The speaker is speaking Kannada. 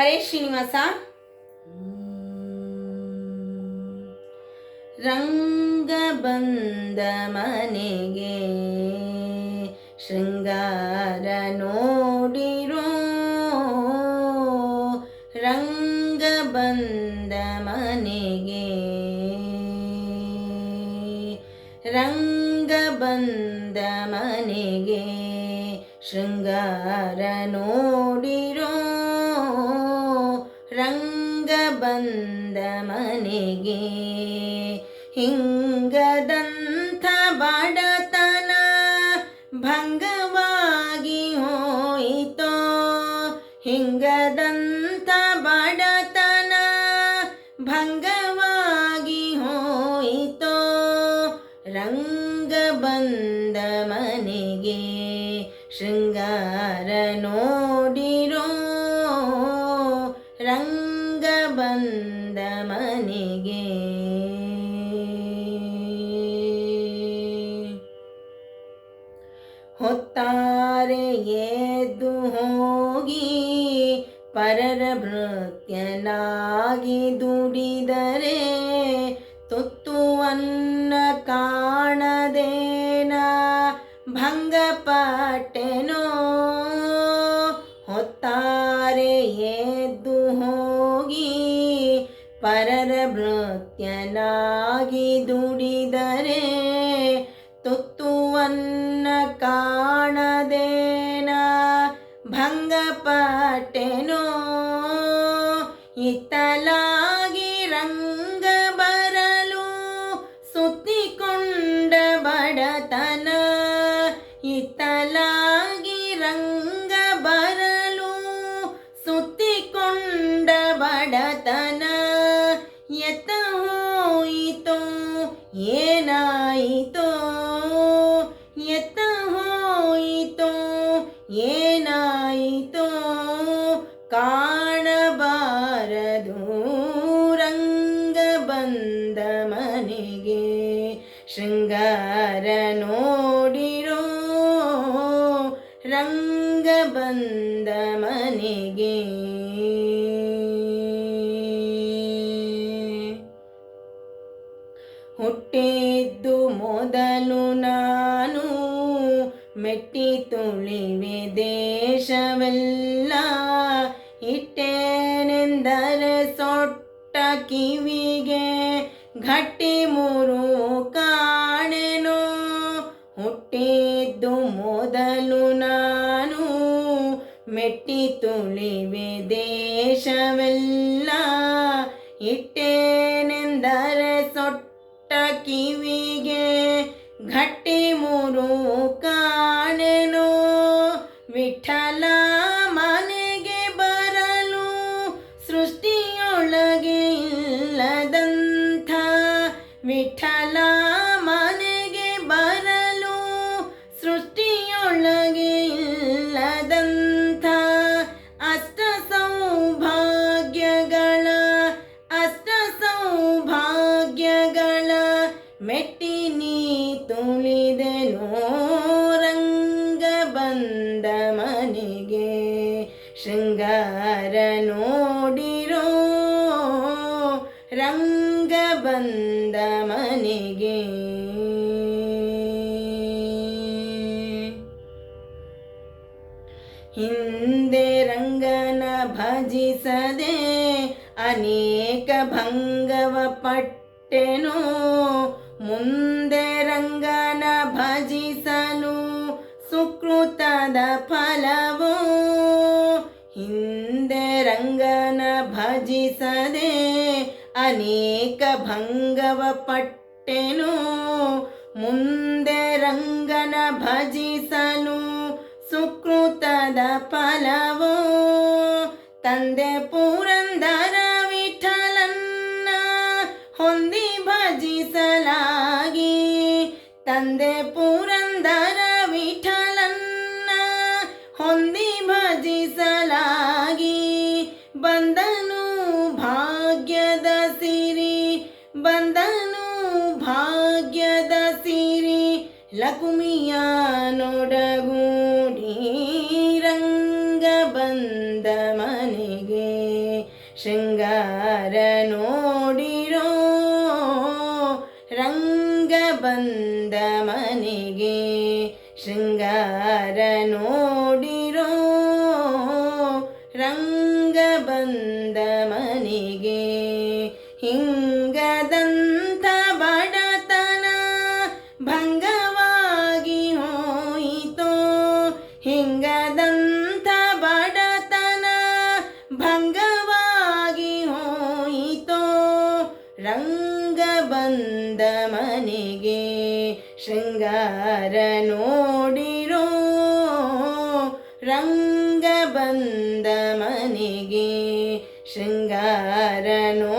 ಹರೇ ಶ್ರೀನಿವಾಸ. ರಂಗ ಬಂದ ಮನೆಗೆ ಶೃಂಗಾರ ನೋಡಿರೋ. ರಂಗ ಬಂದ ಮನೆಗೆ ರಂಗ ಬಂದ ಮನೆಗೆ ಶೃಂಗಾರ ನೋಡಿರೋ. ಬಂದ ಮನೆಗೆ ಹಿಂಗದಂಥ ಬಡತನ ಭಂಗವಾಗಿ ಹೋಯಿತೋ? ಹಿಂಗದಂಥ ಬಡತನ ಭಂಗವಾಗಿ ಹೋಯಿತೋ? ರಂಗ ಬಂದ ಮನೆಗೆ ಶೃಂಗಾರ ದುಡಿದರೆ ತುತ್ತುವನ್ನ ಕಾಣದೇನ? ಭಂಗಪಟ್ಟೆನೋ ಹೊತ್ತಾರೆ ಎದ್ದು ಹೋಗಿ ಪರರ ಭೃತ್ಯನಾಗಿ ದುಡಿದರೆ ತುತ್ತುವನ್ನ ಕಾಣದೇನ? ಭಂಗಪಟ್ಟೆನೋ ಇತ್ತಲಾಗಿ ಬಡತನ ಇತ್ತಲಾಗಿ ರಂಗ ಬರಲು ಸುತ್ತಿಕೊಂಡ ಬಡತನ ಎತ್ತ ಹೋಯಿತೋ ಏನಾಯಿತೋ? ಎತ್ತ ಹೋಯಿತು ಏನಾಯಿತೋ? ಕಾಣಬಾರದು ರಂಗ ಬಂದ ಮನೆಗೆ ಶೃಂಗಾರ ರಂಗ ಬಂದ ಮನೆಗೆ ಹುಟ್ಟಿದ್ದು ಮೊದಲು ನಾನು, ಮೆಟ್ಟಿ ತುಳಿವೆ ದೇಶವೆಲ್ಲ. ಇಟ್ಟೇನೆಂದರೆ ಸೊಟ್ಟ ಕಿವಿಗೆ ಗಟ್ಟಿ ಕಾಣೆನು. ಕಾಣೆನೋ ಹುಟ್ಟಿದ್ದು ಮೊದಲು ನಾನು ಮೆಟ್ಟಿ ತುಳಿವೆ ದೇಶವೆಲ್ಲ ಇಟ್ಟೇನೆಂದರೆ ಸೊಟ್ಟ ಕಿವಿಗೆ ಘಟ್ಟಿ ಮುರು ಮೆಟ್ಟಿ ನೀ ತುಳಿದೆನೋ ರಂಗ ಬಂದ ಮನೆಗೆ ಶೃಂಗಾರ ನೋಡಿರೋ ರಂಗ ಬಂದ ಮನೆಗೆ. ಹಿಂದೆ ರಂಗನ ಭಜಿಸದೆ ಅನೇಕ ಭಂಗವ ಪಟ್ಟೆನೋ ಮುಂದೆ ರಂಗನ ಭಜಿಸಲು ಸುಕೃತದ ಫಲವು ಹಿಂದೆ ರಂಗನ ಭಜಿಸದೆ ಅನೇಕ ಭಂಗವ ಪಟ್ಟೆನು ಮುಂದೆ ರಂಗನ ಭಜಿಸಲು ಸುಕೃತದ ಫಲವು ತಂದೆ ಪುರಂದರ ತಂದೆ ಪುರಂದರ ವಿಠಲನ್ನ ಹೊಂದಿ ಭಜಿಸಲಾಗಿ. ಬಂದನು ಭಾಗ್ಯದ ಸಿರಿ, ಬಂದನು ಭಾಗ್ಯದ ಸಿರಿ ಲಕುಮಿಯ ನೋಡಗೂಡಿ ರಂಗ ಬಂದ ಮನೆಗೆ ಶೃಂಗಾರ ಬಂದ ಮನೆಗೆ ಶೃಂಗಾರ ನೋಡಿರೋ. ರಂಗ ಬಂದ ಮನೆಗೆ ಹಿಂಗದಂತ ಬಡತನ ಭಂಗವಾಗಿ ಹೋಯಿತೋ. ಹಿಂಗದಂತ ಶೃಂಗಾರ ನೋಡಿರೋ ರಂಗ ಬಂದ ಮನೆಗೆ ಶೃಂಗಾರನು